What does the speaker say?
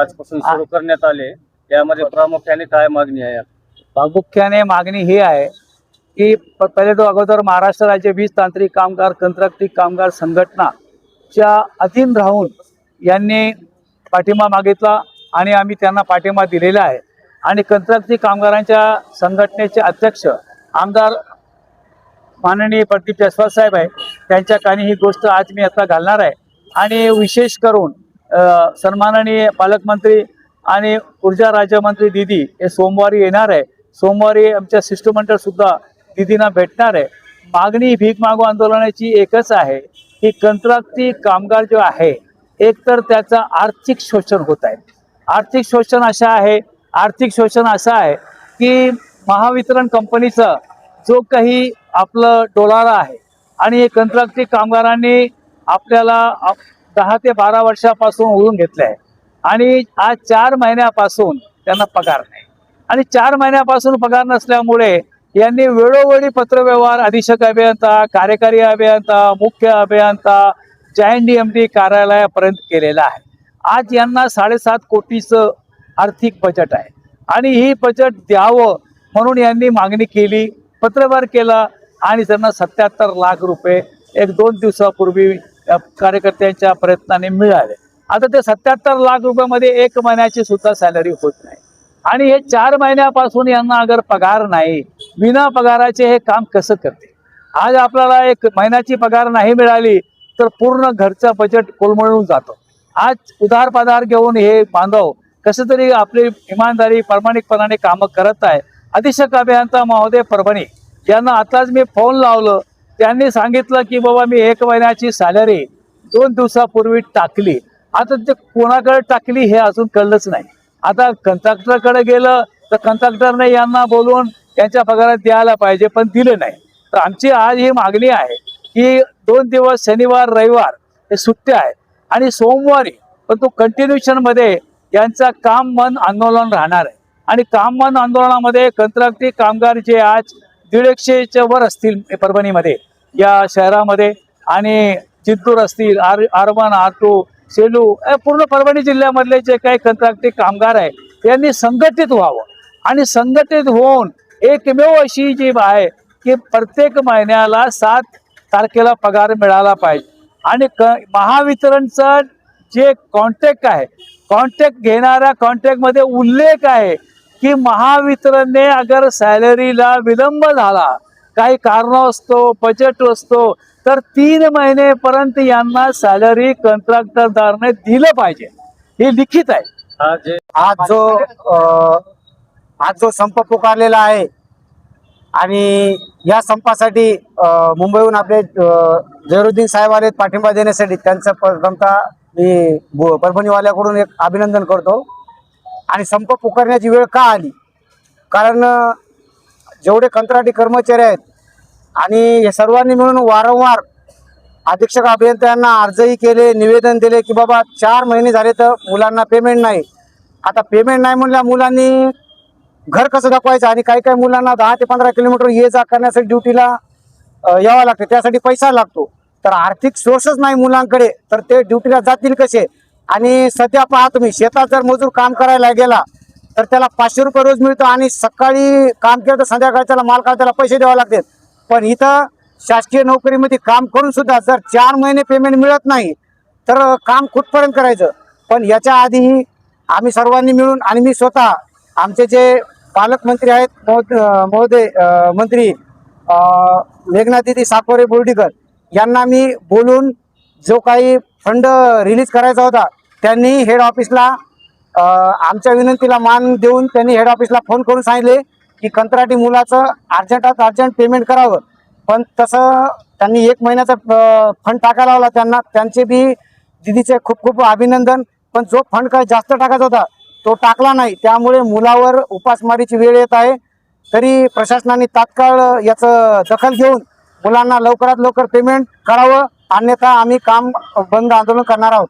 आजपासून सुरू करण्यात आले. यामध्ये प्रामुख्याने काय मागणी आहे? प्रामुख्याने मागणी ही आहे की पहिले तो अगोदर महाराष्ट्र राज्य वीज तांत्रिक कामगार कंत्राटी कामगार संघटनाच्या अधीन राहून यांनी पाठिंबा मागितला आणि आम्ही त्यांना पाठिंबा दिलेला आहे. आणि कंत्राटी कामगारांच्या संघटनेचे अध्यक्ष आमदार माननीय प्रदीप जयस्वाल साहेब आहे. त्यांच्या कानी ही गोष्ट आज मी आता घालणार आहे. आणि विशेष करून सन्माननीय पालकमंत्री आणि ऊर्जा राज्यमंत्री दिदी हे सोमवारी येणार आहे. सोमवारी आमच्या शिष्टमंडळ सुद्धा दिदींना भेटणार आहे. मागणी भीक मागू आंदोलनाची एकच आहे की कंत्राटी कामगार जो आहे एकतर त्याचं आर्थिक शोषण होत आहे. आर्थिक शोषण असं आहे आर्थिक शोषण असं आहे की महावितरण कंपनीचं जो काही आपलं डोलारा आहे आणि हे कंत्राटी कामगारांनी आपल्याला आप- दहा ते बारा वर्षापासून उडून घेतलं आहे आणि आज चार महिन्यापासून त्यांना पगार नाही. आणि चार महिन्यापासून पगार नसल्यामुळे यांनी वेळोवेळी पत्रव्यवहार अधीक्षक अभियंता कार्यकारी अभियंता मुख्य अभियंता जॉईंट डी एम डी कार्यालयापर्यंत केलेला आहे. आज यांना साडेसात कोटीचं आर्थिक बजेट आहे. आणि ही बजेट द्यावं म्हणून यांनी मागणी केली पत्रव्यवहार केला आणि त्यांना सत्याहत्तर लाख रुपये एक दोन दिवसापूर्वी कार्यकर्त्यांच्या प्रयत्नाने मिळाले. आता ते सत्याहत्तर लाख रुपयामध्ये एक महिन्याची सुद्धा सॅलरी होत नाही. आणि हे चार महिन्यापासून यांना अगर पगार नाही विना पगाराचे हे काम कसं करते? आज आपल्याला एक महिन्याची पगार नाही मिळाली तर पूर्ण घरचं बजेट कोलमळून जातं. आज उधार पदार घेऊन हे बांधव कसं तरी आपली इमानदारी प्रामाणिकपणाने कामं करत आहे. अधीक्षक अभियंता महोदय परभणी यांना आताच मी फोन लावलं. त्यांनी सांगितलं की बाबा मी एक महिन्याची सॅलरी दोन दिवसापूर्वी टाकली. आता ते कोणाकडे टाकली हे अजून कळलंच नाही. आता कंत्राक्टरकडे गेलं तर कंत्राक्टरने यांना बोलवून त्यांच्या पगारात द्यायला पाहिजे पण दिलं नाही. तर आमची आज ही मागणी आहे की दोन दिवस शनिवार रविवार हे सुट्टे आहेत आणि सोमवारी परंतु कंटिन्युएशनमध्ये यांचा काम मन आंदोलन राहणार आहे. आणि काम मन आंदोलनामध्ये कंत्राटी कामगार जे आज दीड एकशेच्या वर असतील परभणीमध्ये या शहरामध्ये आणि चित्तूर असतील आर आरमान आटू सेलू या पूर्ण परभणी जिल्ह्यामधले जे काही कंत्राटी कामगार आहे यांनी संघटित व्हावं. आणि संघटित होऊन एकमेव अशी जी आहे की प्रत्येक महिन्याला सात तारखेला पगार मिळाला पाहिजे. आणि क महावितरणचं जे कॉन्टॅक्ट आहे कॉन्टॅक्ट घेणाऱ्या कॉन्टॅक्टमध्ये उल्लेख आहे की महावितरणने अगर सॅलरीला विलंब झाला काही कारण असतो बजेट असतो तर तीन महिनेपर्यंत यांना सॅलरी कंत्राटदारने दिलं पाहिजे. हे लिखित आहे. हा आज जो आज जो संप पुकारलेला आहे आणि या संपासाठी मुंबईहून आपले अ, जहिरुद्दीन साहेब आले पाठिंबा देण्यासाठी त्यांचं प्रथमतः मी परभणीवाल्याकडून एक अभिनंदन करतो. आणि संप पुकारण्याची वेळ का आली? कारण जेवढे कंत्राटी कर्मचारी आहेत आणि या सर्वांनी मिळून वारंवार अधीक्षक अभियंत्यांना अर्जही केले निवेदन दिले की बाबा चार महिने झाले तर मुलांना पेमेंट नाही. आता पेमेंट नाही म्हणल्या मुलांनी घर कसं दाखवायचं आणि काही काही मुलांना दहा ते पंधरा किलोमीटर ये जा करण्यासाठी ड्युटीला यावं लागतं. त्यासाठी पैसा लागतो. तर आर्थिक सोर्सच नाही मुलांकडे तर ते ड्युटीला जातील कसे? आणि सध्या पहा तुम्ही शेतात जर मजूर काम करायला गेला तर त्याला पाचशे रुपये रोज मिळतो आणि सकाळी काम केलं तर संध्याकाळी त्याला मालकाला त्याला पैसे द्यावे लागतात. पण इथं शासकीय नोकरीमध्ये काम करून सुद्धा जर चार महिने पेमेंट मिळत नाही तर काम कुठपर्यंत करायचं? पण याच्या आधीही आम्ही सर्वांनी मिळून आणि मी स्वतः आमचे जे पालकमंत्री आहेत महोदय मंत्री अं, मेघनादिदी साकोरे बोर्डीकर यांना मी बोलून जो काही फंड रिलीज करायचा होता त्यांनी हेड ऑफिसला आमच्या विनंतीला मान देऊन त्यांनी हेड ऑफिसला फोन करून सांगितले. की कंत्राटी मुलाचं अर्जंटात अर्जंट पेमेंट करावं. पण तसं त्यांनी एक महिन्याचा फंड टाकायला लावला त्यांना. त्यांचे बी दिदीचे खूप खूप अभिनंदन. पण जो फंड काय जास्त टाकायचा होता तो टाकला नाही. त्यामुळे मुलावर उपासमारीची वेळ येत आहे. तरी प्रशासनाने तात्काळ याचं दखल घेऊन मुलांना लवकरात लवकर पेमेंट करावं. अन्यथा आम्ही काम बंद आंदोलन करणार आहोत.